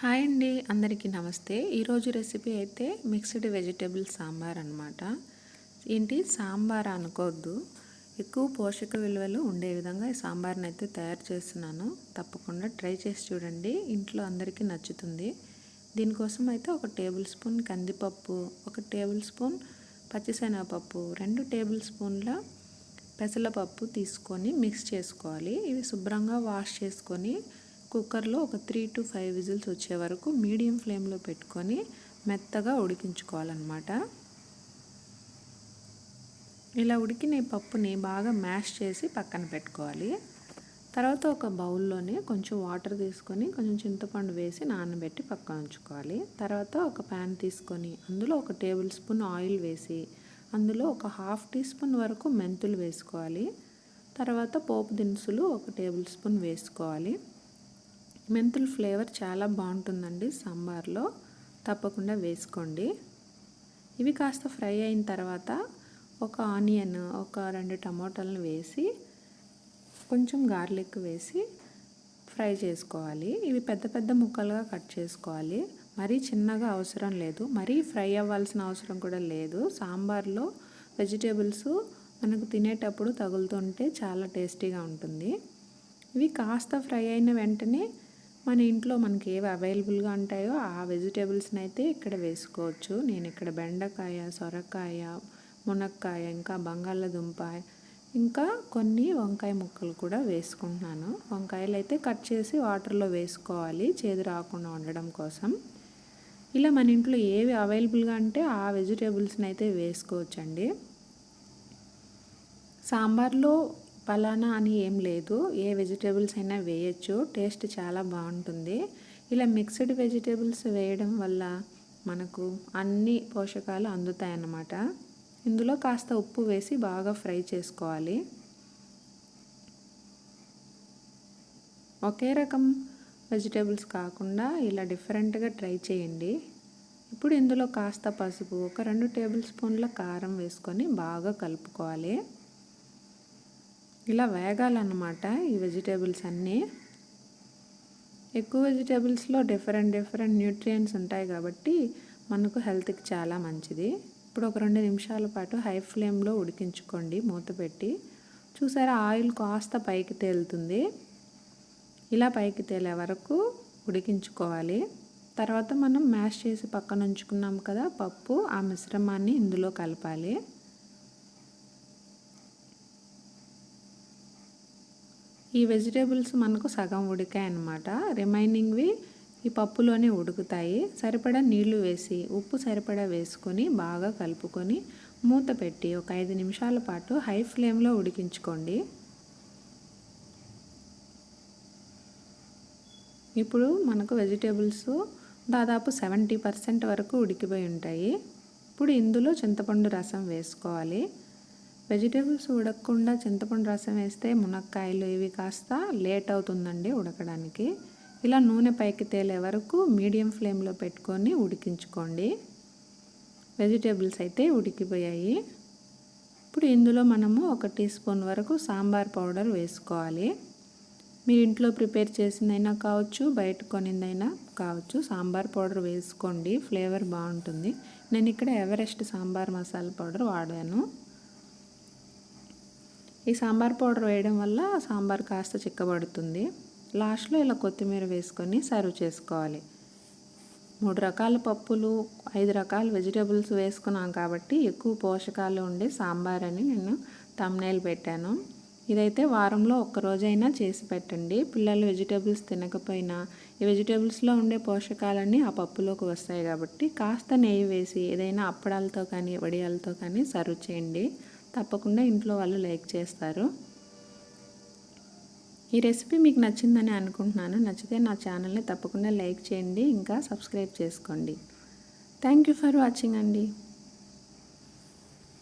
Hi అండి అందరికీ నమస్తే. ఈరోజు రెసిపీ అయితే మిక్స్డ్ వెజిటేబుల్ సాంబార్ అనమాట ఏంటి? సాంబార్ అనుకోవద్దు ఎక్కువ పోషక విలువలు ఉండే విధంగా ఈ సాంబార్ని అయితే తయారు చేస్తున్నాను. తప్పకుండా ట్రై చేసి చూడండి. ఇంట్లో అందరికీ నచ్చుతుంది. దీనికోసం అయితే ఒక టేబుల్ స్పూన్ కందిపప్పు ఒక టేబుల్ స్పూన్ పచ్చిశనగపప్పు రెండు టేబుల్ స్పూన్ల పెసలపప్పు తీసుకొని మిక్స్ చేసుకోవాలి. ఇవి శుభ్రంగా వాష్ చేసుకొని కుక్కర్లో ఒక త్రీ టు ఫైవ్ విజిల్స్ వచ్చే వరకు మీడియం ఫ్లేమ్లో పెట్టుకొని మెత్తగా ఉడికించుకోవాలన్నమాట. ఇలా ఉడికిన పప్పుని బాగా మ్యాష్ చేసి పక్కన పెట్టుకోవాలి. తర్వాత ఒక బౌల్లోనే కొంచెం వాటర్ తీసుకొని కొంచెం చింతపండు వేసి నానబెట్టి పక్కన ఉంచుకోవాలి. తర్వాత ఒక ప్యాన్ తీసుకొని అందులో ఒక టేబుల్ స్పూన్ ఆయిల్ వేసి అందులో ఒక హాఫ్ టీ స్పూన్ వరకు మెంతులు వేసుకోవాలి. తర్వాత పోపు దినుసులు ఒక టేబుల్ స్పూన్ వేసుకోవాలి. మెంతుల ఫ్లేవర్ చాలా బాగుంటుందండి సాంబార్లో. తప్పకుండా వేసుకోండి. ఇవి కాస్త ఫ్రై అయిన తర్వాత ఒక ఆనియన్ ఒక రెండు టమాటాలను వేసి కొంచెం గార్లిక్ వేసి ఫ్రై చేసుకోవాలి. ఇవి పెద్ద పెద్ద ముక్కలుగా కట్ చేసుకోవాలి. మరీ చిన్నగా అవసరం లేదు. మరీ ఫ్రై అవ్వాల్సిన అవసరం కూడా లేదు. సాంబార్లో వెజిటేబుల్స్ మనకు తినేటప్పుడు తగులుతుంటే చాలా టేస్టీగా ఉంటుంది. ఇవి కాస్త ఫ్రై అయిన వెంటనే మన ఇంట్లో మనకి ఏవి అవైలబుల్గా ఉంటాయో ఆ వెజిటేబుల్స్ని అయితే ఇక్కడ వేసుకోవచ్చు. నేను ఇక్కడ బెండకాయ సొరకాయ మునక్కాయ ఇంకా బంగాళదుంప ఇంకా కొన్ని వంకాయ ముక్కలు కూడా వేసుకుంటున్నాను. వంకాయలు అయితే కట్ చేసి వాటర్లో వేసుకోవాలి. చేదు రాకుండా ఉండడం కోసం. ఇలా మన ఇంట్లో ఏవి అవైలబుల్గా అంటే ఆ వెజిటేబుల్స్ని అయితే వేసుకోవచ్చండి. సాంబార్లో పలానా అని ఏం లేదు. ఏ వెజిటేబుల్స్ అయినా వేయచ్చు. టేస్ట్ చాలా బాగుంటుంది. ఇలా మిక్స్డ్ వెజిటేబుల్స్ వేయడం వల్ల మనకు అన్ని పోషకాలు అందుతాయన్నమాట. ఇందులో కాస్త ఉప్పు వేసి బాగా ఫ్రై చేసుకోవాలి. ఒకే రకం వెజిటేబుల్స్ కాకుండా ఇలా డిఫరెంట్గా ట్రై చేయండి. ఇప్పుడు ఇందులో కాస్త పసుపు ఒక రెండు టేబుల్ స్పూన్ల కారం వేసుకొని బాగా కలుపుకోవాలి. ఇలా వేగాలన్నమాట ఈ వెజిటేబుల్స్ అన్నీ. ఎక్కువ వెజిటేబుల్స్లో డిఫరెంట్ డిఫరెంట్ న్యూట్రియంట్స్ ఉంటాయి కాబట్టి మనకు హెల్త్కి చాలా మంచిది. ఇప్పుడు ఒక రెండు నిమిషాల పాటు హై ఫ్లేమ్లో ఉడికించుకోండి మూత పెట్టి. చూసారా ఆయిల్ కాస్త పైకి తేలుతుంది. ఇలా పైకి తేలే వరకు ఉడికించుకోవాలి. తర్వాత మనం మ్యాష్ చేసి పక్కన ఉంచుకున్నాం కదా పప్పు ఆ మిశ్రమాన్ని ఇందులో కలపాలి. ఈ వెజిటేబుల్స్ మనకు సగం ఉడికాయి అన్నమాట. రిమైనింగ్వి ఈ పప్పులోనే ఉడుకుతాయి. సరిపడా నీళ్ళు వేసి ఉప్పు సరిపడా వేసుకొని బాగా కలుపుకొని మూత పెట్టి ఒక ఐదు నిమిషాల పాటు హై ఫ్లేమ్లో ఉడికించుకోండి. ఇప్పుడు మనకు వెజిటేబుల్స్ దాదాపు సెవెంటీ పర్సెంట్ వరకు ఉడికిపోయి ఉంటాయి. ఇప్పుడు ఇందులో చింతపండు రసం వేసుకోవాలి. వెజిటేబుల్స్ ఉడకకుండా చింతపండు రసం వేస్తే మునక్కాయలు ఇవి కాస్త లేట్ అవుతుందండి ఉడకడానికి. ఇలా నూనె పైకి తేలే వరకు మీడియం ఫ్లేమ్లో పెట్టుకొని ఉడికించుకోండి. వెజిటేబుల్స్ అయితే ఉడికిపోయాయి. ఇప్పుడు ఇందులో మనము ఒక టీ స్పూన్ వరకు సాంబార్ పౌడర్ వేసుకోవాలి. మీరు ఇంట్లో ప్రిపేర్ చేసిందైనా కావచ్చు బయట కొనిందైనా కావచ్చు సాంబార్ పౌడర్ వేసుకోండి ఫ్లేవర్ బాగుంటుంది. నేను ఇక్కడ ఎవరెస్ట్ సాంబార్ మసాలా పౌడర్ వాడాను. ఈ సాంబార్ పౌడర్ వేయడం వల్ల సాంబార్ కాస్త చిక్కబడుతుంది. లాస్ట్లో ఇలా కొత్తిమీర వేసుకొని సర్వ్ చేసుకోవాలి. మూడు రకాల పప్పులు ఐదు రకాల వెజిటేబుల్స్ వేసుకున్నాం కాబట్టి ఎక్కువ పోషకాలు ఉండే సాంబార్ అని నేను తమ్నేల్ పెట్టాను. ఇదైతే వారంలో ఒక్కరోజైనా చేసి పెట్టండి. పిల్లలు వెజిటేబుల్స్ తినకపోయినా ఈ వెజిటేబుల్స్లో ఉండే పోషకాలన్నీ ఆ పప్పులోకి వస్తాయి కాబట్టి కాస్త నెయ్యి వేసి ఏదైనా అప్పడాలతో కానీ వడియాలతో కానీ సర్వ్ చేయండి. తప్పకుండా ఇంట్లో వాళ్ళు లైక్ చేస్తారు. ఈ రెసిపీ మీకు నచ్చిందని అనుకుంటున్నాను. నచ్చితే నా ఛానల్ని తప్పకుండా లైక్ చేయండి. ఇంకా సబ్స్క్రైబ్ చేసుకోండి. థ్యాంక్ యూ ఫర్ వాచింగ్ అండి.